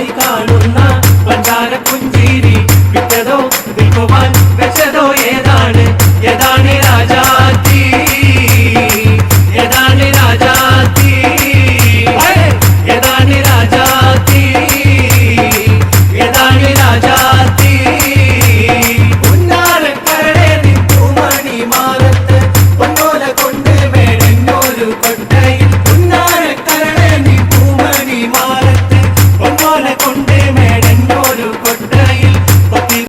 ദീപമായി കാണുന്ന പഞ്ചാര പുഞ്ചിരി വിറ്റതോ ദീപവാൻ വെച്ചതോ ഏതാണ്? ഏതാണ് രാജാത്തി ഏതാണ് രാജാത്തി ഏതാണ് രാജാത്തി ഏതാണ് രാജാത്തി പൊന്നാലക്കരടെ നിന്നു മണിമാലത്ത് പൊന്നോല കൊണ്ട് വേണെന്നൊരു കൊണ്ട്